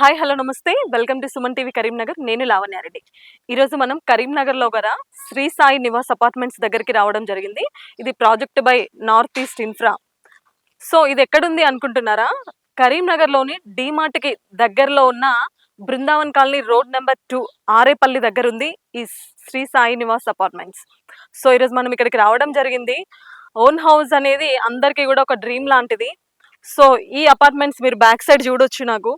Hi hello namaste. Welcome to Suman TV Karimnagar. నేను లావణ్యారెడ్డి. ఈరోజు మనం కరీంనగర్లో గల శ్రీ సాయి నివాస్ అపార్ట్మెంట్స్ దగ్గరికి రావడం జరిగింది. ఇది project by North East Infra. So ఇది ఎక్కడుంది అనుకుంటున్నారా? కరీంనగర్లోని డీమార్ట్కి దగ్గరలో ఉన్న Brindavan colony road number two Arepalli దగ్గర ఉంది ఈ శ్రీ సాయి నివాస్ అపార్ట్మెంట్స్. సో ఈరోజు మనం ఇక్కడికి రావడం జరిగింది. ఓన్ హౌస్ అనేది అందరికీ కూడా ఒక డ్రీమ్ లాంటిది. సో ఈ అపార్ట్మెంట్స్ మీరు బ్యాక్ సైడ్ చూడొచ్చు నాకు.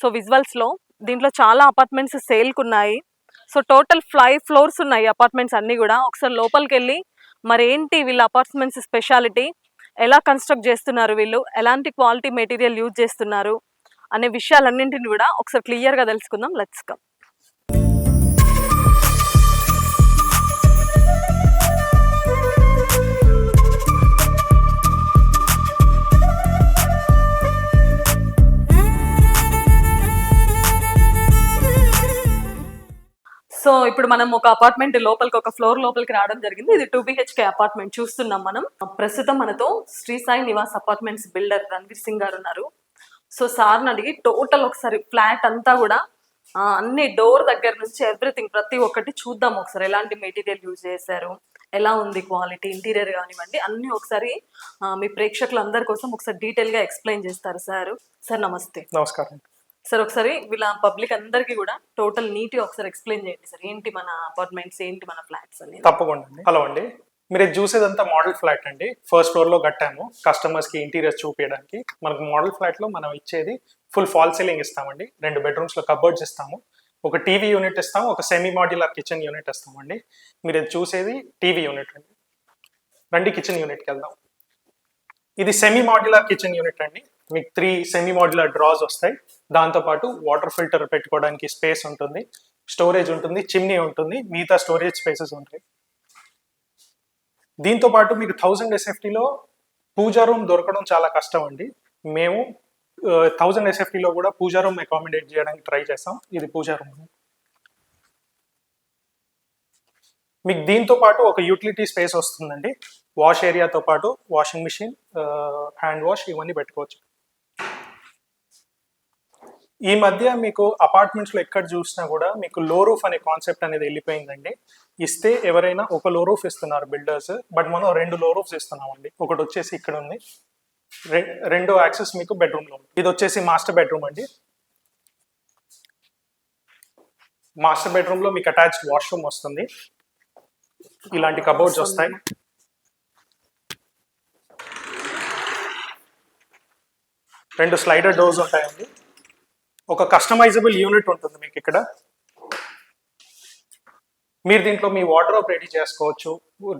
సో విజువల్స్లో దీంట్లో చాలా అపార్ట్మెంట్స్ సేల్కు ఉన్నాయి. సో టోటల్ ఫైవ్ ఫ్లోర్స్ ఉన్నాయి అపార్ట్మెంట్స్ అన్నీ కూడా. ఒకసారి లోపలికి వెళ్ళి మరేంటి వీళ్ళ అపార్ట్మెంట్స్ స్పెషాలిటీ ఎలా కన్స్ట్రక్ట్ చేస్తున్నారు వీళ్ళు? ఎలాంటి క్వాలిటీ మెటీరియల్ యూజ్ చేస్తున్నారు? అనే విషయాలన్నింటిని కూడా ఒకసారి క్లియర్గా తెలుసుకుందాం. లెట్స్ కమ్ సో ఇప్పుడు మనం ఒక అపార్ట్మెంట్ లోపలికి ఒక ఫ్లోర్ లోపలికి రావడం జరిగింది. ఇది టూ బిహెచ్కే అపార్ట్మెంట్ చూస్తున్నాం మనం. ప్రస్తుతం మనతో శ్రీ సాయి నివాస్ అపార్ట్మెంట్స్ బిల్డర్ రణ్వీర్ సింగ్ గారు ఉన్నారు. సో సార్ని అడిగి టోటల్ ఒకసారి ఫ్లాట్ అంతా కూడా అన్ని డోర్ దగ్గర నుంచి ఎవ్రీథింగ్ ప్రతి ఒక్కటి చూద్దాం ఒకసారి. ఎలాంటి మెటీరియల్ యూజ్ చేశారు? ఎలా ఉంది క్వాలిటీ ఇంటీరియర్ కానివ్వండి అన్ని ఒకసారి మీ ప్రేక్షకులందరి కోసం ఒకసారి డీటెయిల్గా ఎక్స్ప్లెయిన్ చేస్తారు సార్. సార్ నమస్తే. నమస్కారం. సార్ ఒకసారి వీళ్ళ పబ్లిక్ అందరికీ కూడా టోటల్ నీట్ ఒకసారి ఎక్స్ప్లెయిన్ చేయండి సార్. ఏంటి మన అపార్ట్మెంట్స్ ఏంటి మన ఫ్లాట్స్ అనేది? తప్పకుండా అండి. హలో అండి మీరు చూసేదంతా మోడల్ ఫ్లాట్ అండి. ఫస్ట్ ఫ్లోర్లో కట్టాము. కస్టమర్స్కి ఇంటీరియర్స్ చూపించడానికి మనకు మోడల్ ఫ్లాట్లో మనం ఇచ్చేది ఫుల్ ఫాల్ సీలింగ్ ఇస్తామండి. రెండు బెడ్రూమ్స్లో కబర్డ్స్ ఇస్తాము. ఒక టీవీ యూనిట్ ఇస్తాము. ఒక సెమీ మాడ్యులర్ కిచెన్ యూనిట్ ఇస్తామండి. మీరు చూసేది టీవీ యూనిట్ అండి. రండి కిచెన్ యూనిట్కి వెళ్దాం. ఇది సెమీ మాడ్యులర్ కిచెన్ యూనిట్ అండి. మీకు త్రీ సెమీ మాడ్యులర్ డ్రాస్ వస్తాయి దాంతోపాటు వాటర్ ఫిల్టర్ పెట్టుకోవడానికి స్పేస్ ఉంటుంది. స్టోరేజ్ ఉంటుంది. చిమ్నీ ఉంటుంది. మిగతా స్టోరేజ్ స్పేసెస్ ఉంటాయి. దీంతో పాటు మీకు థౌజండ్ ఎస్ఎఫ్టీలో పూజా రూమ్ దొరకడం చాలా కష్టం అండి. మేము థౌజండ్ ఎస్ఎఫ్టీలో కూడా పూజా రూమ్ అకామిడేట్ చేయడానికి ట్రై చేస్తాం. ఇది పూజా రూమ్ మీకు దీంతో పాటు ఒక యూటిలిటీ స్పేస్ వస్తుందండి. వాష్ ఏరియాతో పాటు వాషింగ్ మిషన్ హ్యాండ్ వాష్ ఇవన్నీ పెట్టుకోవచ్చు. ఈ మధ్య మీకు అపార్ట్మెంట్స్లో ఎక్కడ చూసినా కూడా మీకు లో రూఫ్ అనే కాన్సెప్ట్ అనేది వెళ్ళిపోయిందండి. ఇస్తే ఎవరైనా ఒక లో రూఫ్ ఇస్తున్నారు బిల్డర్స్ బట్ మనం రెండు లో రూఫ్స్ ఇస్తున్నామండి. ఒకటి వచ్చేసి ఇక్కడ ఉంది. రె- రెండో యాక్సెస్ మీకు బెడ్రూమ్లో ఉంది. ఇది వచ్చేసి మాస్టర్ బెడ్రూమ్ అండి. మాస్టర్ బెడ్రూమ్లో మీకు అటాచ్డ్ వాష్రూమ్ వస్తుంది. ఇలాంటి కబోర్డ్స్ వస్తాయి. రెండు స్లైడర్ డోర్స్ ఉంటాయండి. ఒక కస్టమైజబుల్ యూనిట్ ఉంటుంది మీకు ఇక్కడ. మీరు దీంట్లో మీ వార్డ్రోబ్ రెడీ చేసుకోవచ్చు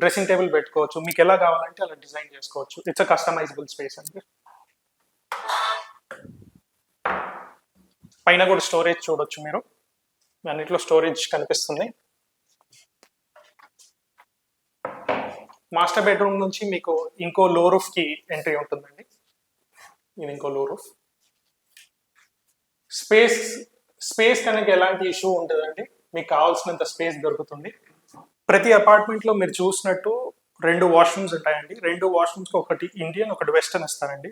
డ్రెస్సింగ్ టేబుల్ పెట్టుకోవచ్చు మీకు ఎలా కావాలంటే అలా డిజైన్ చేసుకోవచ్చు. ఇట్స్ అ కస్టమైజబుల్ స్పేస్ అండి. పైన కూడా స్టోరేజ్ చూడొచ్చు మీరు. అన్నిట్లో స్టోరేజ్ కనిపిస్తుంది. మాస్టర్ బెడ్రూమ్ నుంచి మీకు ఇంకో లో రూఫ్కి ఎంట్రీ ఉంటుందండి. ఇది ఇంకో లో రూఫ్ స్పేస్ స్పేస్ కనుక ఎలాంటి ఇష్యూ ఉంటుందండి మీకు కావాల్సినంత స్పేస్ దొరుకుతుంది. ప్రతి అపార్ట్మెంట్లో మీరు చూసినట్టు రెండు వాష్రూమ్స్ ఉంటాయండి. రెండు వాష్రూమ్స్ ఒకటి ఇండియన్ ఒకటి వెస్టర్న్ ఇస్తారండి.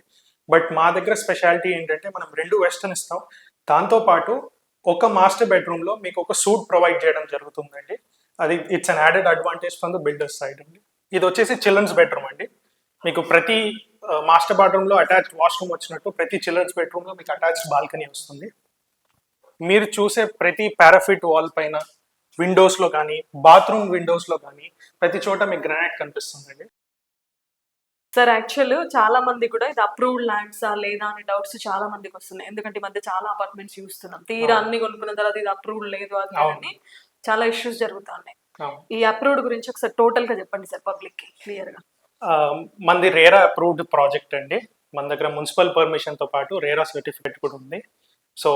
బట్ మా దగ్గర స్పెషాలిటీ ఏంటంటే మనం రెండు వెస్టర్న్ ఇస్తాం. దాంతో పాటు ఒక మాస్టర్ బెడ్రూమ్లో మీకు ఒక సూట్ ప్రొవైడ్ చేయడం జరుగుతుందండి. అది it's an added advantage from the builders side అండి. ఇది వచ్చేసి చిల్డ్రన్స్ బెడ్రూమ్ అండి. మీకు ప్రతి మాస్టర్ బెడ్రూమ్లో అటాచ్డ్ వాష్రూమ్ వచ్చినట్టు ప్రతి చిల్డ్రన్స్ బెడ్రూమ్లో మీకు అటాచ్డ్ బాల్కనీ వస్తుంది మీరు చూసే ప్రతి పారాఫిట్ వాల్ పైన విండోస్లో కానీ బాత్రూమ్ విండోస్లో కానీ ప్రతి చోట మీకు గ్రానైట్ కనిపిస్తుందండి సార్ యాక్చువల్ చాలా మంది కూడా ఇది అప్రూవ్డ్ ల్యాండ్స్ లేదా అనే డౌట్స్ చాలా మందికి వస్తున్నాయి ఎందుకంటే ఈ మధ్య చాలా అపార్ట్మెంట్స్ చూస్తున్నాం తీరా. అన్ని కొనుక్కున్న తర్వాత ఇది అప్రూవ్డ్ లేదు. అని చాలా ఇష్యూస్ జరుగుతున్నాయి. ఈ అప్రూవ్డ్ గురించి ఒకసారి టోటల్గా చెప్పండి సార్ పబ్లిక్కి క్లియర్గా మనది రేరా అప్రూవ్డ్ ప్రాజెక్ట్ అండి. మన దగ్గర మున్సిపల్ పర్మిషన్తో పాటు రేరా సర్టిఫికెట్ కూడా ఉంది. సో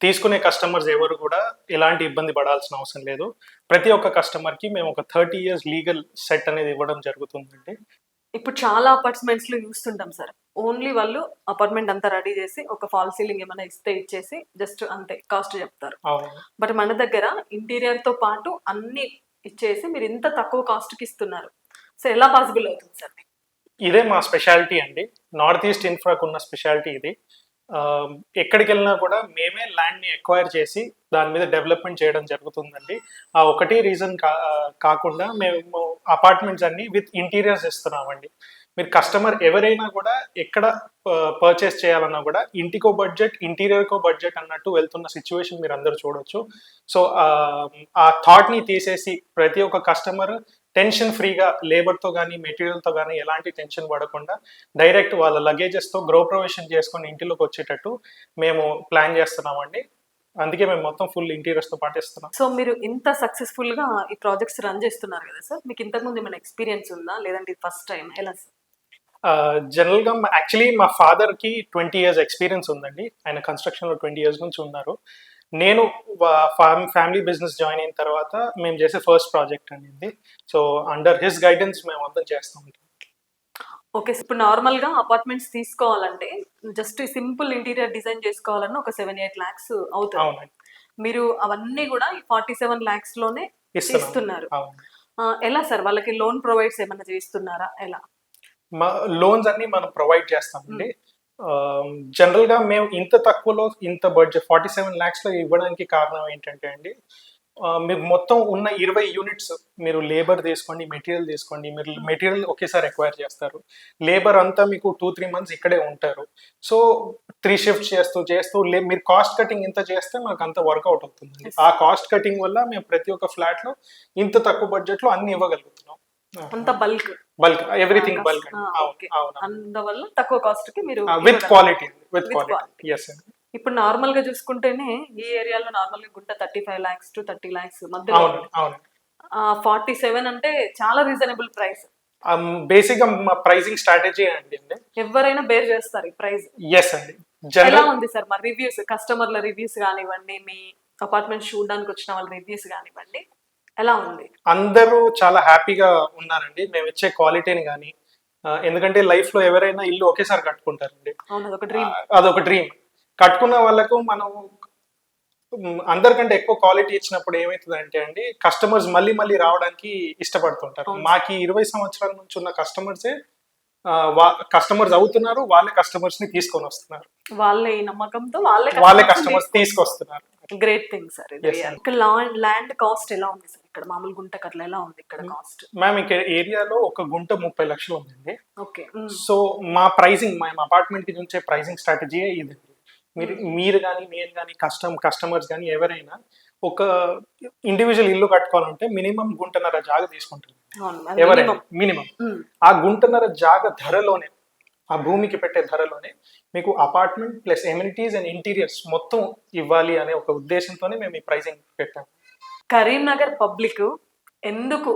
తీసుకునే కస్టమర్స్ ఎవరు కూడా ఎలాంటి ఇబ్బంది పడాల్సిన అవసరం లేదు. ప్రతి ఒక్క కస్టమర్కి మేము ఒక థర్టీ ఇయర్స్ లీగల్ సెట్ అనేది ఇవ్వడం జరుగుతుందండి. ఇప్పుడు చాలా అపార్ట్మెంట్స్లో చూస్తుంటాం సార్. ఓన్లీ వాళ్ళు అపార్ట్మెంట్ అంతా రెడీ చేసి ఒక ఫాల్ సీలింగ్ ఏమైనా ఇస్తే ఇచ్చేసి జస్ట్ అంతే కాస్ట్ చెప్తారు. బట్ మన దగ్గర ఇంటీరియర్తో పాటు అన్ని ఇచ్చేసి మీరు ఇంత తక్కువ కాస్ట్కి ఇస్తున్నారు. సో ఎలా పాసిబుల్ అవుతుంది సార్ ఇదే మా స్పెషాలిటీ అండి. నార్త్ ఈస్ట్ ఇన్ఫ్రాకు ఉన్న స్పెషాలిటీ ఇది. ఎక్కడికి వెళ్ళినా కూడా మేమే ల్యాండ్ని ఎక్వైర్ చేసి దాని మీద డెవలప్మెంట్ చేయడం జరుగుతుందండి. ఆ ఒకటి రీజన్ కా కాకుండా మేము అపార్ట్మెంట్స్ అన్ని విత్ ఇంటీరియర్స్ ఇస్తున్నామండి. మీరు కస్టమర్ ఎవరైనా కూడా ఎక్కడ పర్చేస్ చేయాలన్నా కూడా ఇంటికో బడ్జెట్ ఇంటీరియర్కో బడ్జెట్ అన్నట్టు వెళ్తున్న సిచ్యువేషన్ మీరు అందరూ చూడొచ్చు. సో ఆ థాట్ని తీసేసి ప్రతి ఒక్క కస్టమర్ టెన్షన్ ఫ్రీగా లేబర్తో కానీ మెటీరియల్తో కానీ ఎలాంటి టెన్షన్ పడకుండా డైరెక్ట్ వాళ్ళ లగేజెస్తో గృహప్రవేశం చేసుకొని ఇంటిలోకి వచ్చేటట్టు మేము ప్లాన్ చేస్తున్నామండి. అందుకే మేము మొత్తం ఫుల్ ఇంటీరియర్స్తో పాటిస్తున్నాం. సో మీరు ఇంత సక్సెస్ఫుల్గా ఈ ప్రాజెక్ట్స్ రన్ చేస్తున్నారు కదా సార్? మీకు ఇంతకు ముందు ఏమైనా ఎక్స్పీరియన్స్ ఉందా? లేదంటే ఫస్ట్ టైం ఎలా సార్? జనరల్గా యాక్చువల్లీ మా ఫాదర్కి ట్వంటీ ఇయర్స్ ఎక్స్పీరియన్స్ ఉందండి. ఆయన కన్స్ట్రక్షన్లో ట్వంటీ ఇయర్స్ నుంచి ఉన్నారు. నేను ఫ్యామిలీ బిజినెస్ జాయిన్ అయిన తర్వాత మేము చేసే ఫస్ట్ ప్రాజెక్ట్ అనేది. సో అండర్ హిస్ గైడెన్స్ మేము అందరం చేస్తూ. ఉంటాం ఓకే ఇప్పుడు నార్మల్గా అపార్ట్మెంట్స్ తీసుకోవాలంటే జస్ట్ సింపుల్ ఇంటీరియర్ డిజైన్ చేసుకోవాలన్నా ఒక సెవెన్ ఎయిట్ లాక్స్ అవుతుంది. మీరు అవన్నీ కూడా ఫార్టీ సెవెన్ లాక్స్లోనే ఇస్తున్నాం. ఇస్తున్నారు ఎలా సార్? వాళ్ళకి లోన్ ప్రొవైడ్స్ ఏమైనా చేస్తున్నారా? ఎలా? మా లోన్స్ అన్ని మనం ప్రొవైడ్ చేస్తామండి. జనరల్గా మేము ఇంత తక్కువలో ఇంత బడ్జెట్ ఫార్టీ సెవెన్ ల్యాక్స్లో ఇవ్వడానికి కారణం ఏంటంటే అండి మీకు మొత్తం ఉన్న ఇరవై యూనిట్స్ మీరు లేబర్ తీసుకోండి మెటీరియల్ తీసుకోండి మీరు మెటీరియల్ ఒకేసారి ఎక్వైర్ చేస్తారు. లేబర్ అంతా మీకు టూ త్రీ మంత్స్ ఇక్కడే ఉంటారు. సో త్రీ షిఫ్ట్స్ చేస్తూ చేస్తూ లే మీరు కాస్ట్ కటింగ్ ఇంత చేస్తే మాకు అంత వర్కౌట్ అవుతుంది ఆ కాస్ట్ కటింగ్ వల్ల మేము ప్రతి ఒక్క ఫ్లాట్లో ఇంత తక్కువ బడ్జెట్లో అన్ని ఇవ్వగలుగుతున్నాం. అంత bulk bulk everything bulk okay అందువల్ల తక్కువ కాస్ట్కి మీరు with. Quality with quality. Yes అండి ఇప్పుడు నార్మల్గా చూసుకుంటేనే ఈ ఏరియాలో నార్మల్గా గుంట thirty five lakhs to thirty lakhs మధ్యలో ఫార్టీ సెవెన్ అంటే చాలా రీజనబుల్ ప్రైస్ బేసిక్గా మా ప్రైసింగ్ స్ట్రాటజీ అండి ఎవరైనా బేర్ చేస్తారు ఈ ప్రైస్ ఎస్ అండి. ఎలా ఉంది సార్? మరి రివ్యూస్ కస్టమర్ల రివ్యూస్ కానివ్వండి మీ అపార్ట్మెంట్ చూడడానికి వచ్చిన వాళ్ళ రివ్యూస్ కానివ్వండి ఎలా ఉంది? అందరూ చాలా హ్యాపీగా ఉన్నారండి. మేము ఇచ్చే క్వాలిటీని కానీ ఎందుకంటే లైఫ్లో ఎవరైనా ఇల్లు ఒకేసారి కట్టుకుంటారండి. అదొక డ్రీమ్ కట్టుకున్న వాళ్ళకు మనం అందరికంటే ఎక్కువ క్వాలిటీ ఇచ్చినప్పుడు ఏమవుతుంది అంటే అండి కస్టమర్స్ మళ్ళీ మళ్ళీ రావడానికి ఇష్టపడుతుంటారు. మాకి ఇరవై సంవత్సరాల నుంచి ఉన్న కస్టమర్సే కస్టమర్స్ అవుతున్నారు వాళ్ళే కస్టమర్స్ని తీసుకొని వస్తున్నారు. వాళ్ళ నమ్మకంతో వాళ్ళే వాళ్ళే కస్టమర్స్ తీసుకొస్తున్నారు. గ్రేట్ థింగ్ సార్ ఇది. ఇక్కడ ల్యాండ్ కాస్ట్ ఎలా ఉంది సార్ ఇక్కడ మామూలు గుంటకట్ల ఎలా ఉంది ఇక్కడ కాస్ట్ మ్యామ్ ఇక్కడ ఏరియాలో ఒక గుంట ముప్పై లక్షలు ఉందండి. ఓకే సో మా ప్రైసింగ్ మేము అపార్ట్మెంట్కి నుంచే ప్రైసింగ్ స్ట్రాటజీ ఇదండి. మీరు మీరు కానీ నేను కానీ కస్టమ్ కస్టమర్స్ కానీ ఎవరైనా ఒక ఇండివిజువల్ ఇల్లు కట్టుకోవాలంటే మినిమం గుంటన్నర జాగ తీసుకుంటుంది ఎవరైనా. మినిమం. ఆ గుంటన్నర జాగ ధరలోనే ఆ భూమికి పెట్టే ధరలోనే మీకు apartment plus amenities and interiors మొత్తం ఇవ్వాలి అనే ఒక ఉద్దేశంతోనే మేము ఈ ప్రైసింగ్ పెట్టాము కరీంనగర్ పబ్లిక్ ఎందుకు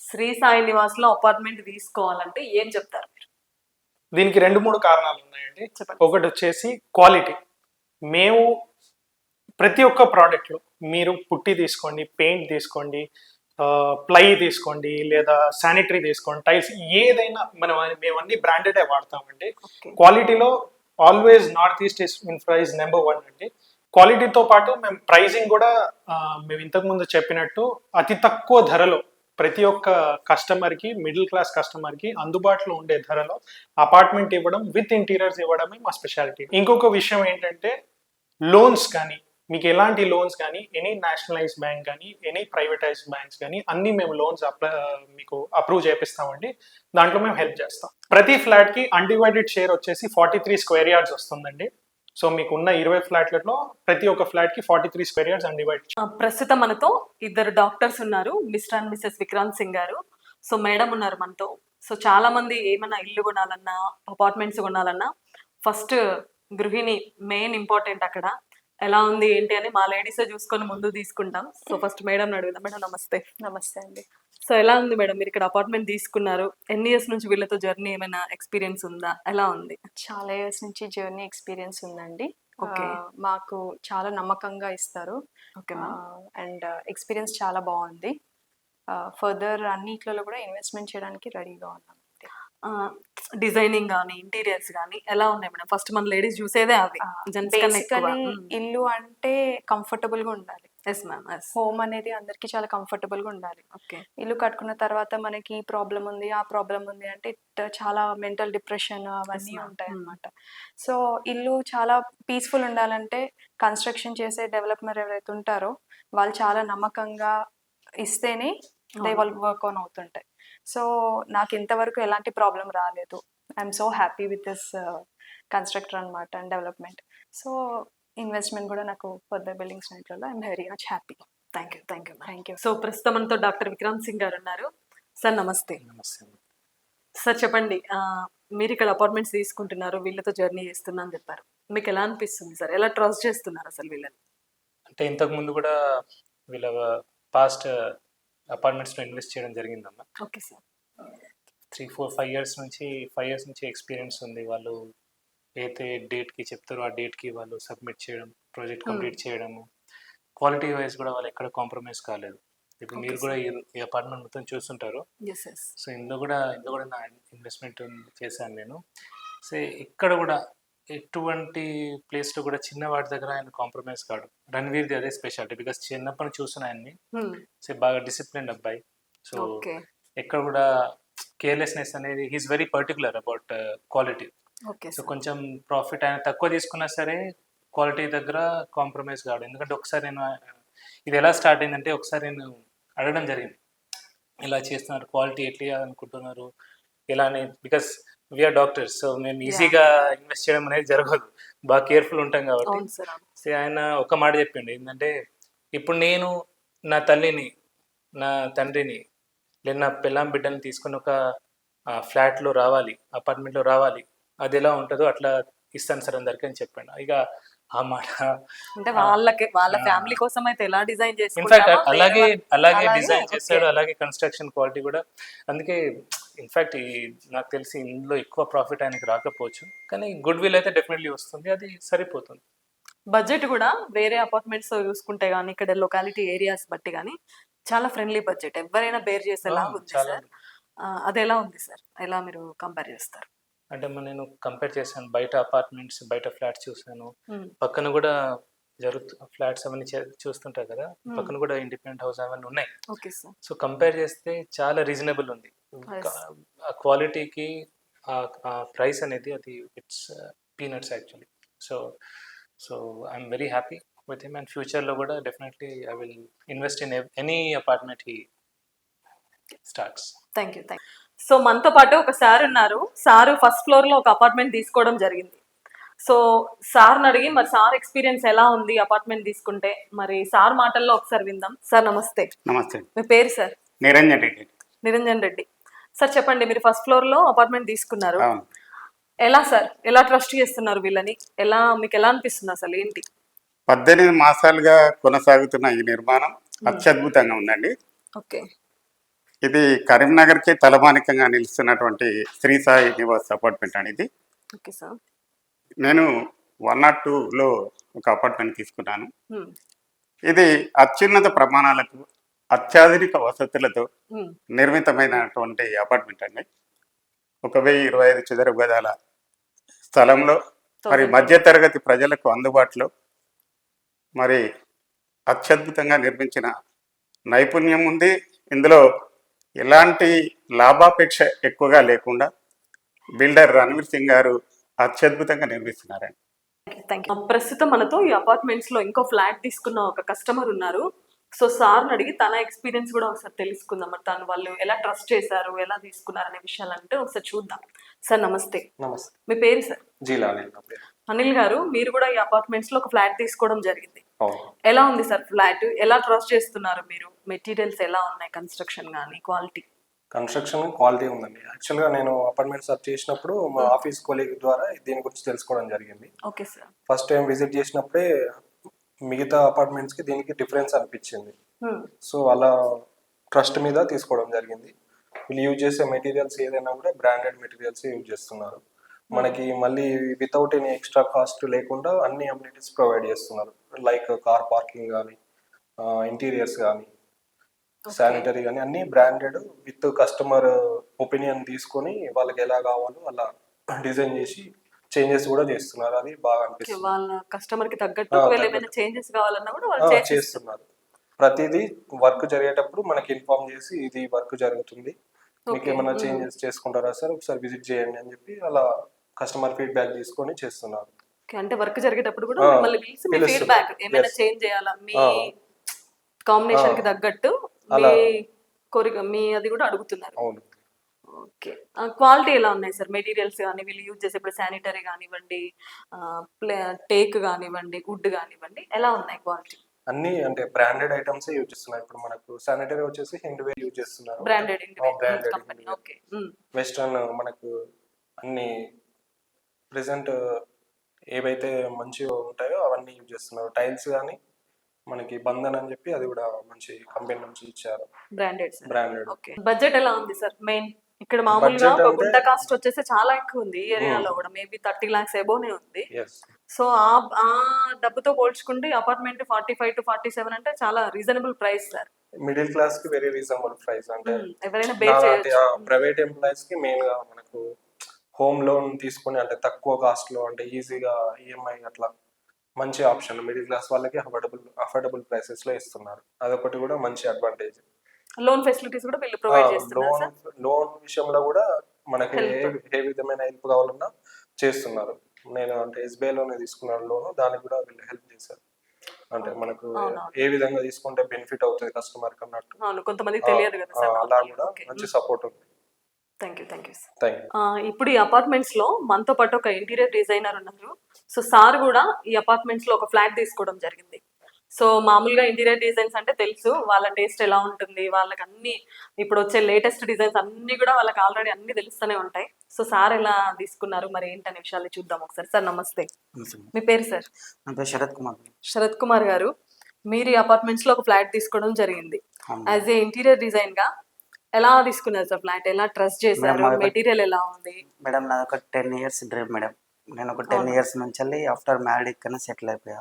శ్రీ సాయి నివాస్లో అపార్ట్మెంట్ తీసుకోవాలంటే ఏం చెప్తారు మీరు? దీనికి రెండు మూడు కారణాలు ఉన్నాయండి. ఒకటి వచ్చేసి క్వాలిటీ మేము ప్రతి ఒక్క ప్రోడక్ట్లో మీరు పుట్టి తీసుకోండి పెయింట్ తీసుకోండి ప్లై తీసుకోండి లేదా శానిటరీ తీసుకోండి టైల్స్ ఏదైనా మనం మేము అన్ని బ్రాండెడే వాడతామండి. క్వాలిటీలో always North East is in price number one అండి. క్వాలిటీతో పాటు మేము ప్రైజింగ్ కూడా మేము ఇంతకు ముందు చెప్పినట్టు అతి తక్కువ ధరలో ప్రతి ఒక్క కస్టమర్కి మిడిల్ క్లాస్ కస్టమర్కి అందుబాటులో ఉండే ధరలో అపార్ట్మెంట్ ఇవ్వడం విత్ ఇంటీరియర్స్ ఇవ్వడమే మా స్పెషాలిటీ. ఇంకొక విషయం ఏంటంటే లోన్స్ కానీ మీకు ఎలాంటి లోన్స్ కానీ ఎనీ నేషనలైజ్ బ్యాంక్ కానీ ఎనీ ప్రైవేటైజ్ బ్యాంక్స్ కానీ అన్ని మేము లోన్స్ అప్లై మీకు అప్రూవ్ చేపిస్తామండి. దాంట్లో మేము హెల్ప్ చేస్తాం. ప్రతి ఫ్లాట్కి అన్డివైడెడ్ షేర్ వచ్చేసి ఫార్టీ త్రీ స్క్వేర్ యార్డ్స్ వస్తుందండి. సో మీకు ఉన్న ఇరవై ఫ్లాట్లలో ప్రతి ఒక్క ఫ్లాట్కి forty three square yards undivided ప్రస్తుతం మనతో ఇద్దరు డాక్టర్స్ ఉన్నారు mister and missus Vikrant Singh garu. So madam ఉన్నారు మనతో. సో చాలా మంది ఏమైనా ఇల్లు కొనాలన్నా అపార్ట్మెంట్స్ కొనాలన్నా ఫస్ట్ గృహిణి మెయిన్ ఇంపార్టెంట్ అక్కడ. ఎలా ఉంది ఏంటి అని మా లేడీస్ చూసుకొని ముందు తీసుకుంటాం. సో ఫస్ట్ మేడం అడుగుదాం. మేడం నమస్తే. నమస్తే అండి. సో ఎలా ఉంది మేడం మీరు ఇక్కడ అపార్ట్మెంట్ తీసుకున్నారు. ఎన్ని ఇయర్స్ నుంచి వీళ్ళతో జర్నీ ఏమైనా ఎక్స్పీరియన్స్ ఉందా? ఎలా ఉంది? చాలా ఇయర్స్ నుంచి జర్నీ ఎక్స్పీరియన్స్ ఉందండి. మాకు చాలా నమ్మకంగా ఇస్తారు. ఓకే అండ్ ఎక్స్పీరియన్స్ చాలా బాగుంది. ఫర్దర్ అన్నిట్లలో కూడా ఇన్వెస్ట్మెంట్ చేయడానికి రెడీగా ఉన్నాం. డిజైనింగ్ కానీ ఇంటీరియర్స్ కానీ ఎలా ఉన్నాయి మేడం? ఫస్ట్ మన లేడీస్ చూసేదే అవి. బేసికలీ. ఇల్లు అంటే కంఫర్టబుల్గా ఉండాలి ఎస్ మ్యామ్ హోమ్ అనేది అందరికీ చాలా comfortable గా ఉండాలి. ఓకే ఇల్లు కట్టుకున్న తర్వాత మనకి ఈ ప్రాబ్లం ఉంది ఆ ప్రాబ్లం ఉంది అంటే ఇట్ చాలా మెంటల్ డిప్రెషన్ అవన్నీ. ఉంటాయి Hmm. అన్నమాట. సో ఇల్లు చాలా పీస్ఫుల్ ఉండాలంటే కన్స్ట్రక్షన్ చేసే డెవలపర్ ఎవరైతే ఉంటారో వాళ్ళు చాలా నమ్మకంగా ఇస్తేనే దే. వాళ్ళు వర్క్ ఆన్ అవుతుంటాయి. సో నాకు ఇంతవరకు ఎలాంటి ప్రాబ్లం రాలేదు. I'm so happy with this constructor అనమాట అండ్ డెవలప్మెంట్. సో ఇన్వెస్ట్మెంట్ కూడా నాకు further buildings నైట్లలో I'm very much happy. Thank you thank you thank you so ప్రస్తుతం మనతో డాక్టర్ విక్రమ్ సింగ్ గారు ఉన్నారు. సార్ నమస్తే. నమస్తే. సార్ చెప్పండి మీరు ఇక్కడ అపార్ట్మెంట్స్ తీసుకుంటున్నారు వీళ్ళతో జర్నీ చేస్తున్నా అని చెప్పారు. మీకు ఎలా అనిపిస్తుంది సార్? ఎలా ట్రస్ట్ చేస్తున్నారు అసలు వీళ్ళని? అంటే ఇంతకు ముందు కూడా వీళ్ళ పాస్ట్ అపార్ట్మెంట్స్లో ఇన్వెస్ట్ చేయడం జరిగిందమ్మా. Okay sir. Three four five years నుంచి ఫైవ్ ఇయర్స్ నుంచి ఎక్స్పీరియన్స్ ఉంది. వాళ్ళు అయితే డేట్కి చెప్తారో ఆ డేట్కి వాళ్ళు సబ్మిట్ చేయడం ప్రాజెక్ట్ Hmm. కంప్లీట్ చేయడము. క్వాలిటీ వైజ్ కూడా వాళ్ళు ఎక్కడ కాంప్రమైజ్ కాలేదు. ఇప్పుడు మీరు కూడా ఈ అపార్ట్మెంట్ మొత్తం చూస్తుంటారు. సో ఇందులో కూడా ఇందులో కూడా నా ఇన్వెస్ట్మెంట్ చేశాను నేను. సో ఇక్కడ కూడా ఎటువంటి ప్లేస్లో కూడా చిన్న వాటి దగ్గర ఆయన కాంప్రమైజ్ కాడు. రణవీర్ది అదే స్పెషాలిటీ. బికాస్ చిన్నప్పటి చూసిన ఆయన్ని. సో బాగా డిసిప్లిన్ అబ్బాయి. సో ఎక్కడ కూడా కేర్లెస్నెస్ అనేది he's very particular about quality. Okay so కొంచెం ప్రాఫిట్ ఆయన తక్కువ తీసుకున్నా సరే క్వాలిటీ దగ్గర కాంప్రమైజ్ కాడు. ఎందుకంటే ఒకసారి నేను ఇది ఎలా స్టార్ట్ అయిందంటే ఒకసారి నేను అడగడం జరిగింది. ఇలా చేస్తున్నారు క్వాలిటీ ఎట్లా అనుకుంటున్నారు? ఎలా అని. బికాస్ వీఆర్ డాక్టర్స్ సో మేము ఈజీగా ఇన్వెస్ట్ చేయడం అనేది జరగదు. బాగా కేర్ఫుల్ ఉంటాం కాబట్టి. సో ఆయన ఒక మాట చెప్పిండు ఏంటంటే ఇప్పుడు నేను నా తల్లిని నా తండ్రిని లేదా నా పిల్లం బిడ్డని తీసుకుని ఒక ఫ్లాట్లో రావాలి అపార్ట్మెంట్లో రావాలి అది ఎలా ఉంటుందో అట్లా ఇస్తాను సార్ అందరికీ అని చెప్పాను ఇక ఆ మాట అంటే వాళ్ళకి వాళ్ళ. ఫ్యామిలీ కోసం అయితే ఎలా డిజైన్ ఇన్ఫాక్ట్ చేసుకుంటారో అలాగే అలాగే డిజైన్. చేస్తాడు అలాగే కన్స్ట్రక్షన్ క్వాలిటీ కూడా. అందుకే ఇన్ఫాక్ట్ నాకు తెలిసి ఇందులో ఎక్కువ ప్రాఫిట్ ఆయనకి రాకపోవచ్చు. కానీ గుడ్ విల్ అయితే డెఫినెట్లీ వస్తుంది. అది సరిపోతుంది. బడ్జెట్ కూడా వేరే అపార్ట్మెంట్స్ చూసుకుంటే గానీ ఇక్కడ లొకాలిటీ ఏరియాస్ బట్టి గానీ చాలా ఫ్రెండ్లీ బడ్జెట్ ఎవరైనా బేర్ చేసేలా ఉంది సార్. అది ఎలా ఉంది సార్? ఎలా మీరు కంపేర్ చేస్తారు? అంటే నేను కంపేర్ చేశాను. బయట అపార్ట్మెంట్స్ బయట ఫ్లాట్స్ చూసాను. పక్కన కూడా జరుగుతు ఫ్లాట్స్ అవన్నీ చూస్తుంటారు కదా. పక్కన కూడా ఇండిపెండెంట్ హౌస్ అవన్నీ ఉన్నాయి. ఓకే సార్ సో కంపేర్ చేస్తే చాలా రీజనబుల్ ఉంది. క్వాలిటీకి ఆ ప్రైస్ అనేది అది it's peanuts actually so so I'm very happy with him and ఫ్యూచర్లో కూడా definitely I will invest in any apartment he starts thank you thank so మనతో పాటు ఒక సార్ ఉన్నారు. సారు ఫస్ట్ ఫ్లోర్లో ఒక అపార్ట్మెంట్ తీసుకోవడం జరిగింది. సో సార్ని అడిగి మరి సార్ ఎక్స్పీరియన్స్ ఎలా ఉంది అపార్ట్మెంట్ తీసుకుంటే? మరి సార్ మాటల్లో ఒకసారి విందాం. సార్ నమస్తే. నమస్తే. మీ పేరు సార్ నిరంజన్ రెడ్డి. నిరంజన్ రెడ్డి. సార్ చెప్పండి మీరు ఫస్ట్ ఫ్లోర్లో అపార్ట్మెంట్ తీసుకున్నారు. ఎలా సార్? ఎలా ట్రస్ట్ చేస్తున్నారు వీళ్ళని? ఎలా మీకు ఎలా అనిపిస్తుంది అసలు ఏంటి? పద్దెనిమిది మాసాలుగా కొనసాగుతున్న ఈ నిర్మాణం అత్యద్భుతంగా ఉందండి. ఓకే. ఇది కరీంనగర్కి తలమానికంగా నిలుస్తున్నటువంటి శ్రీ సాయి నివాస్ అపార్ట్మెంట్ అనేది ఓకే సార్. నేను వన్ నాట్ టూలో ఒక అపార్ట్మెంట్ తీసుకున్నాను. ఇది అత్యున్నత ప్రమాణాలకు అత్యాధునిక వసతులతో నిర్మితమైనటువంటి అపార్ట్మెంట్ అండి. ఒక వెయ్యి ఇరవై ఐదు చదరపు గదాల స్థలంలో మరి మధ్యతరగతి ప్రజలకు అందుబాటులో మరి అత్యద్భుతంగా నిర్మించిన నైపుణ్యం ఉంది. ఇందులో ఎలాంటి లాభాపేక్ష ఎక్కువగా లేకుండా బిల్డర్ రణవీర్ సింగ్ గారు అత్యద్భుతంగా నిర్మిస్తున్నారండి. ప్రస్తుతం మనతో ఈ అపార్ట్మెంట్స్లో ఇంకో ఫ్లాట్ తీసుకున్న ఒక కస్టమర్ ఉన్నారు. సో సార్ని అడిగి తన ఎక్స్పీరియన్స్ కూడా ఒకసారి తెలుసుకుందాం. మరి తను వాళ్ళు ఎలా ట్రస్ట్ చేశారు ఎలా తీసుకున్నారు అనే విషయాలు అంటే ఒకసారి చూద్దాం. సార్ నమస్తే. నమస్తే. మీ పేరు సార్? అనిల్. గారు మీరు కూడా ఈ అపార్ట్మెంట్స్లో ఒక ఫ్లాట్ తీసుకోవడం జరిగింది. ఎలా ఉంది సార్ ఫ్లాట్? ఎలా ట్రస్ట్ చేస్తున్నారు మీరు? మెటీరియల్స్ ఎలా ఉన్నాయి? కన్స్ట్రక్షన్ కానీ క్వాలిటీ? కన్స్ట్రక్షన్ క్వాలిటీ ఉందండి. యాక్చువల్గా నేను అపార్ట్మెంట్ సర్చ్ చేసినప్పుడు మా ఆఫీస్ కొలీగ్ ద్వారా దీని గురించి తెలుసుకోవడం జరిగింది. Okay sir. First time visit చేసినప్పుడే మిగతా అపార్ట్మెంట్స్కి దీనికి డిఫరెన్స్ అనిపించింది. సో అలా ట్రస్ట్ మీద తీసుకోవడం జరిగింది. వీళ్ళు యూజ్ చేసే మెటీరియల్స్ ఏదైనా కూడా బ్రాండెడ్ మెటీరియల్స్ యూజ్ చేస్తున్నారు. మనకి మళ్ళీ వితౌట్ ఎనీ ఎక్స్ట్రా కాస్ట్ లేకుండా అన్ని అమ్యూనిటీస్ ప్రొవైడ్ చేస్తున్నారు. లైక్ కార్ పార్కింగ్ కానీ ఇంటీరియర్స్ కానీ శానిటరీ కానీ అన్ని బ్రాండెడ్ విత్ కస్టమర్ ఒపీనియన్ తీసుకొని వాళ్ళకి ఎలా కావాలో అలా డిజైన్ చేసి చేంజెస్ కూడా చేస్తున్నారు అది బాగా అనిపిస్తుంది వాళ్ళ కస్టమర్కి తగ్గట్టు ఒకవేళ. ఏమైనా చేంజెస్ కావాలన్నా కూడా వాళ్ళు చేసి చేస్తున్నారు ప్రతిదీ వర్క్ జరిగేటప్పుడు మనకి ఇన్ఫార్మ్ చేసి ఇది వర్క్ జరుగుతుంది మీకు. ఏమైనా. చేంజెస్ చేసుకుంటారా సార్ ఒకసారి విజిట్ చేయండి అని చెప్పి అలా కస్టమర్ ఫీడ్బ్యాక్ తీసుకొని చేస్తున్నారు అంటే వర్క్ జరిగేటప్పుడు కూడా మిమ్మల్ని పిలిచి మీ. ఫీడ్బ్యాక్ ఏమైనా. చేంజ్ చేయాలా మీ. కాంబినేషన్. కి తగ్గట్టు మీ. కోరిక మీ అది కూడా అడుగుతున్నారు అవును ఓకే. క్వాలిటీ ఎలా ఉన్నాయి సార్? మెటీరియల్స్ కానీ వీళ్ళు యూజ్ చేసే ఇప్పుడు శానిటరీ కానివ్వండి టేక్ కానివ్వండి వుడ్ కానివ్వండి ఎలా ఉన్నాయి క్వాలిటీ? అన్ని అంటే బ్రాండెడ్ ఐటమ్స్ యూజ్ చేస్తున్నారు. ఇప్పుడు మనకు శానిటరీ వచ్చేసి హిండ్వేర్ యూజ్ చేస్తున్నారు. Branded Indian. ఓకే. వెస్ట్రన్ మనకు అన్ని ప్రెసెంట్ ఏవైతే మంచిగా ఉంటాయో అవన్నీ యూజ్ చేస్తున్నారు. టైల్స్ కానీ మనకి బంధన్ అని చెప్పి అది కూడా మంచి కంపెనీ నుంచి ఇచ్చారు. Branded branded. ఓకే. బడ్జెట్ ఎలా ఉంది సార్? మెయిన్ ఇక్కడ మామూలుగా ఒక గుంట కాస్ట్ వచ్చేసి చాలా ఎక్కువ ఉంది ఈ ఏరియాలో కూడా. మేబీ థర్టీ లాక్స్ ఎబోనే ఉంది. సో ఆ డబ్బుతో పోల్చుకుంటే apartment forty five to forty seven అంటే చాలా రీజనబుల్ ప్రైస్ సార్ మిడిల్ క్లాస్కి వెరీ రీజనబుల్ ప్రైస్ అంటే ఎవరైనా బేర్ నాలాంటి చేయొచ్చు. ప్రైవేట్ ఎంప్లాయీస్కి మెయిన్గా మనకు హోమ్ లోన్ తీసుకుని అంటే తక్కువ కాస్ట్లో అంటే ఈజీగా ఈఎంఐ అట్లా మంచి ఆప్షన్ మిడిల్ క్లాస్ వాళ్ళకి అఫోర్డబుల్ అఫోర్డబుల్ ప్రైసెస్లో ఇస్తున్నారు. అదొకటి కూడా మంచి అడ్వాంటేజ్ లోన్ ఫెసిలిటీస్ కూడా వీళ్ళు ప్రొవైడ్ చేస్తున్నారు లోన్ విషయంలో కూడా మనకి ఏ విధమైన హెల్ప్ కావాలన్నా చేస్తున్నారు. నేను అంటే SBI లోనే తీసుకున్నాను లోన్ దానికి కూడా వీళ్ళు హెల్ప్ చేశారు. అంటే మనకు. ఏ విధంగా తీసుకుంటే బెనిఫిట్ అవుతుంది కస్టమర్ అన్నట్టు. అవును కొంతమందికి తెలియదు కదా అలా కూడా మంచి సపోర్ట్ ఉంది. థ్యాంక్ యూ థ్యాంక్ యూ ఇప్పుడు ఈ అపార్ట్మెంట్స్లో మనతో పాటు ఒక ఇంటీరియర్ డిజైనర్ ఉన్నారు. సో సార్ కూడా ఈ అపార్ట్మెంట్స్లో ఒక ఫ్లాట్ తీసుకోవడం జరిగింది. సో మామూలుగా ఇంటీరియర్ డిజైన్స్ అంటే తెలుసు. వాళ్ళ టేస్ట్ ఎలా ఉంటుంది వాళ్ళకి అన్ని ఇప్పుడు వచ్చే లేటెస్ట్ డిజైన్స్ అన్ని కూడా వాళ్ళకి ఆల్రెడీ అన్ని తెలుస్తూనే ఉంటాయి. సో సార్ ఎలా తీసుకున్నారు? మరి ఏంటనే విషయాలు చూద్దాం ఒకసారి. సార్ నమస్తే. మీ పేరు సార్? నా పేరు శరత్ కుమార్ శరత్ కుమార్ గారు. మీరు ఈ అపార్ట్మెంట్స్లో ఒక ఫ్లాట్ తీసుకోవడం జరిగింది. యాజ్ ఏ ఇంటీరియర్ డిజైన్గా ఎలా తీసుకున్నారు సార్ ఫ్లాట్? ఎలా ట్రస్ట్ చేశారు? మెటీరియల్ ఎలా ఉంది? మేడం నాది ఒక టెన్ ఇయర్స్ డ్రీమ్ మేడం. నేను ఒక టెన్ ఇయర్స్ నుంచి ఆఫ్టర్ మ్యారీడ్ ఇక్కడ సెటిల్ అయిపోయా.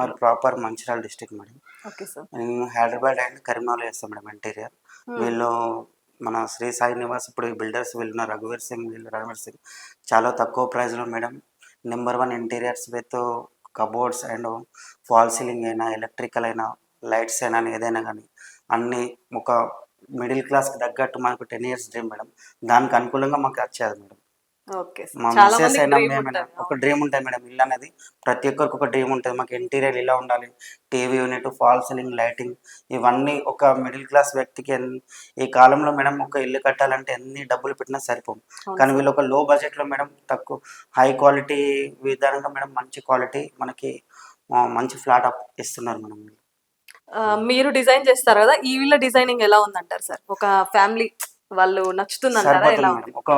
మరి proper Mancherial district madam. Okay sir. నేను హైదరాబాద్ అండ్ కరీంనగర్ చేస్తాను మేడం ఇంటీరియర్ వీళ్ళు మన శ్రీ సాయి నివాస్ ఇప్పుడు ఈ బిల్డర్స్ వీళ్ళు రఘువీర్ సింగ్ వీళ్ళు రణవీర్ సింగ్. చాలా తక్కువ ప్రైస్లో madam. Number one interiors with cupboards and fall ceiling అయినా ఎలక్ట్రికల్ అయినా లైట్స్ అయినా ఏదైనా కానీ అన్ని ఒక మిడిల్ క్లాస్కి తగ్గట్టు మనకు టెన్ ఇయర్స్ డ్రీమ్ మేడం. దానికి అనుకూలంగా మాకు వచ్చేది మేడం. మా మిస్సెస్ అయినా మేమైనా. ఒక డ్రీమ్ ఉంటుంది మేడం ఇల్లు అనేది. ప్రతి ఒక్కరికి ఒక డ్రీమ్ ఉంటుంది. మాకు ఇంటీరియర్ ఇలా ఉండాలి. TV unit fall ceiling lighting ఇవన్నీ ఒక మిడిల్ క్లాస్ వ్యక్తికి ఈ కాలంలో మేడం ఒక ఇల్లు కట్టాలంటే ఎన్ని డబ్బులు పెట్టినా సరిపోం కానీ వీళ్ళు ఒక లో బడ్జెట్లో మేడం తక్కువ హై క్వాలిటీ విధానంగా మేడం మంచి క్వాలిటీ మనకి మంచి ఫ్లాట్ ఇస్తున్నారు మేడం మీరు డిజైన్ చేస్తారు కదా ఈ వీళ్ళ డిజైనింగ్ ఎలా ఉందంటారు సార్? ఒక ఫ్యామిలీ వాళ్ళు నచ్చుతుంది మేడం. ఒక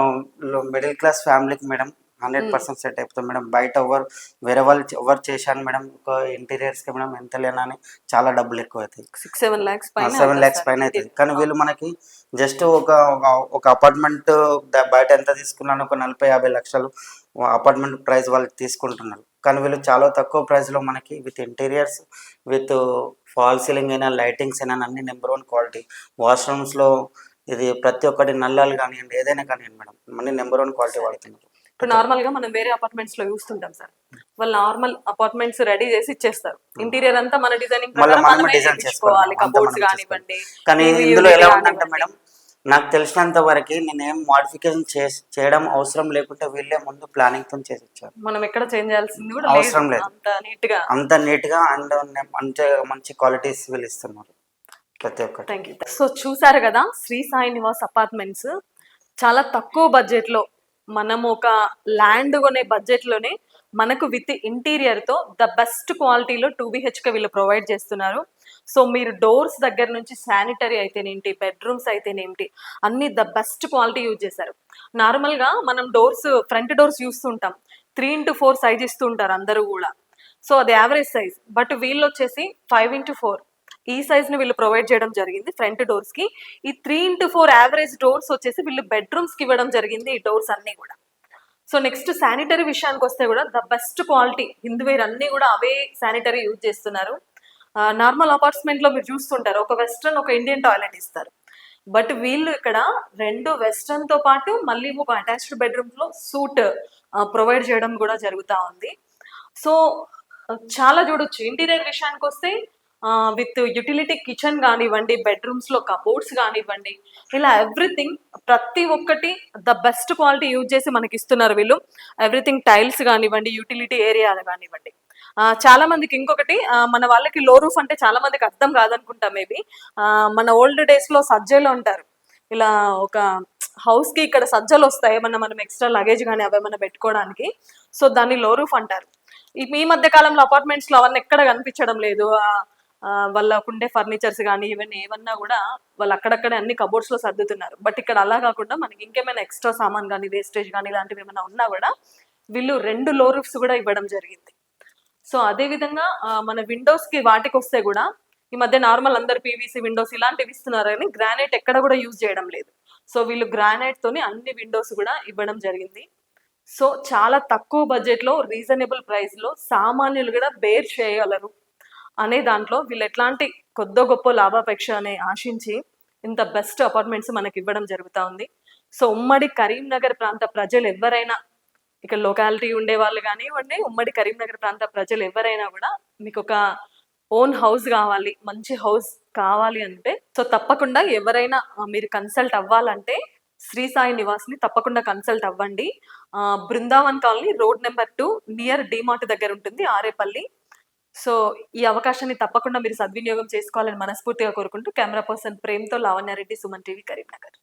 మిడిల్ క్లాస్ ఫ్యామిలీకి మేడం హండ్రెడ్ పర్సెంట్ సెట్ అయిపోతుంది మేడం. బయట ఎవరు వేరే వాళ్ళు ఎవరు చేశాను మేడం ఒక ఇంటీరియర్స్కి మేడం ఎంత లేనా అని చాలా డబ్బులు ఎక్కువ అవుతాయి సిక్స్ సెవెన్ పైన సెవెన్ ల్యాక్స్. పైన అవుతుంది కానీ వీళ్ళు మనకి జస్ట్ ఒక ఒక- ఒక అపార్ట్మెంట్ బయట ఎంత తీసుకున్నాను ఒక నలభై యాభై లక్షలు అపార్ట్మెంట్ ప్రైస్ వాళ్ళు తీసుకుంటున్నారు. కానీ వీళ్ళు చాలా తక్కువ ప్రైస్లో మనకి with interiors with fall ceiling అయినా లైటింగ్స్ అయినా అన్ని నెంబర్ వన్ క్వాలిటీ. వాష్రూమ్స్లో ఇది ప్రతి ఒక్కటి నల్లాలు కానివ్వండి ఏదైనా కానివ్వండి మేడం. అన్ని నెంబర్ వన్ క్వాలిటీ వాడుతున్నారు ఇప్పుడు నార్మల్గా మనం వేరే అపార్ట్మెంట్స్లో చూస్తుంటాం సార్. వాళ్ళు నార్మల్ అపార్ట్మెంట్స్ రెడీ చేసి ఇచ్చేస్తారు. ఇంటీరియర్ అంతా మన డిజైనింగ్ మళ్ళీ డిజైన్ చేసుకోవాలి కబోర్డ్స్ కానివ్వండి కానీ ఇందులో ఎలా ఉందంటే. మేడం నాకు తెలిసినంత వరకు నేనేం మోడిఫికేషన్ చేయడం అవసరం లేకుంటే వీళ్ళే ముందు ప్లానింగ్తో చేసి ఇచ్చారు. మనం ఎక్కడ చేంజ్ చేయాల్సింది కూడా అవసరం లేదు. అంత నీట్గా. అంత నీట్గా అండ్ మంచి మంచి క్వాలిటీస్ వీళ్ళు ఇస్తున్నారు. ప్రతి ఒక్కటి. థ్యాంక్ యూ సో చూసారు కదా శ్రీ సాయి నివాస్ అపార్ట్మెంట్స్ చాలా తక్కువ బడ్జెట్లో మనం ఒక ల్యాండ్ కొనే బడ్జెట్లోనే మనకు విత్ ఇంటీరియర్తో ద బెస్ట్ క్వాలిటీలో టూ బిహెచ్కే వీళ్ళు ప్రొవైడ్ చేస్తున్నారు. సో మీరు డోర్స్ దగ్గర నుంచి శానిటరీ అయితేనేంటి బెడ్రూమ్స్ అయితేనేంటి అన్ని ద బెస్ట్ క్వాలిటీ యూజ్ చేశారు. నార్మల్గా మనం డోర్స్ ఫ్రంట్ డోర్స్ చూస్తుంటాం త్రీ ఇంటూ ఫోర్ సైజ్ ఇస్తుంటారు అందరూ కూడా. సో అది యావరేజ్ సైజ్ బట్ వీళ్ళు వచ్చేసి ఫైవ్ ఇంటూ ఫోర్ ఈ సైజ్ని వీళ్ళు ప్రొవైడ్ చేయడం జరిగింది ఫ్రంట్ డోర్స్కి. ఈ three into four average doors వచ్చేసి వీళ్ళు బెడ్రూమ్స్కి ఇవ్వడం జరిగింది ఈ డోర్స్ అన్ని కూడా. సో నెక్స్ట్ శానిటరీ విషయానికి వస్తే కూడా ద బెస్ట్ క్వాలిటీ హిందూవేర్ అన్ని కూడా అవే శానిటరీ యూజ్ చేస్తున్నారు. నార్మల్ అపార్ట్మెంట్లో మీరు చూస్తుంటారు ఒక వెస్ట్రన్ ఒక ఇండియన్ టాయిలెట్ ఇస్తారు. బట్ వీళ్ళు ఇక్కడ రెండు వెస్ట్రన్తో పాటు మళ్ళీ ఒక అటాచ్డ్ బెడ్రూమ్లో సూట్ ప్రొవైడ్ చేయడం కూడా జరుగుతూ ఉంది. సో చాలా చూడొచ్చు. ఇంటీరియర్ విషయానికి వస్తే విత్ యూటిలిటీ కిచెన్ కానివ్వండి బెడ్రూమ్స్లో కబోర్డ్స్ కానివ్వండి ఇలా ఎవ్రీథింగ్ ప్రతి ఒక్కటి ద బెస్ట్ క్వాలిటీ యూజ్ చేసి మనకి ఇస్తున్నారు వీళ్ళు. ఎవ్రీథింగ్ టైల్స్ కానివ్వండి యూటిలిటీ ఏరియా కానివ్వండి. చాలా మందికి ఇంకొకటి మన వాళ్ళకి లో రూఫ్ అంటే చాలా మందికి అర్థం కాదనుకుంటా మేబీ మన ఓల్డ్ డేస్లో సజ్జలు ఉంటారు ఇలా ఒక హౌస్కి ఇక్కడ సజ్జలు వస్తాయి ఏమన్నా మనం ఎక్స్ట్రా లగేజ్ కానీ అవేమన్నా పెట్టుకోవడానికి. సో దాన్ని లో రూఫ్ అంటారు. ఈ మధ్య కాలంలో అపార్ట్మెంట్స్లో అవన్నీ ఎక్కడ కనిపించడం లేదు. వాళ్ళకు ఉండే ఫర్నిచర్స్ కానీ ఇవన్నీ ఏమన్నా కూడా వాళ్ళు అక్కడక్కడే అన్ని కబోర్డ్స్లో సర్దుతున్నారు. బట్ ఇక్కడ అలా కాకుండా మనకి ఇంకేమైనా ఎక్స్ట్రా సామాన్ కానీ వేస్టేజ్ కానీ ఇలాంటివి ఏమైనా ఉన్నా కూడా వీళ్ళు రెండు లో రూఫ్స్ కూడా ఇవ్వడం జరిగింది. సో అదే విధంగా మన విండోస్కి వాటికి వస్తే కూడా ఈ మధ్య నార్మల్ అందరు పీవీసీ విండోస్ ఇలాంటివి ఇస్తున్నారు కానీ గ్రానైట్ ఎక్కడ కూడా యూజ్ చేయడం లేదు. సో వీళ్ళు గ్రానైట్ తోని అన్ని విండోస్ కూడా ఇవ్వడం జరిగింది. సో చాలా తక్కువ బడ్జెట్లో రీజనబుల్ ప్రైస్లో సామాన్యులు కూడా బేర్ చేయగలరు. అనే దాంట్లో వీళ్ళు ఎట్లాంటి కొద్ది గొప్ప లాభాపేక్ష అనే ఆశించి ఇంత బెస్ట్ అపార్ట్మెంట్స్ మనకి ఇవ్వడం జరుగుతూ ఉంది. సో ఉమ్మడి కరీంనగర్ ప్రాంత ప్రజలు ఎవరైనా ఇక్కడ లొకాలిటీ ఉండే వాళ్ళు కానివ్వండి ఉమ్మడి కరీంనగర్ ప్రాంత ప్రజలు ఎవరైనా కూడా మీకు ఒక ఓన్ హౌస్ కావాలి మంచి హౌస్ కావాలి అంటే సో తప్పకుండా ఎవరైనా మీరు కన్సల్ట్ అవ్వాలంటే శ్రీ సాయి నివాస్ని తప్పకుండా కన్సల్ట్ అవ్వండి. Brindavan colony road number two near DMart దగ్గర ఉంటుంది ఆరేపల్లి. సో ఈ అవకాశాన్ని తప్పకుండా మీరు సద్వినియోగం చేసుకోవాలని మనస్ఫూర్తిగా కోరుకుంటూ కెమెరా పర్సన్ ప్రేమ్తో లావణ్యారెడ్డి సుమన్ టీవీ కరీంనగర్.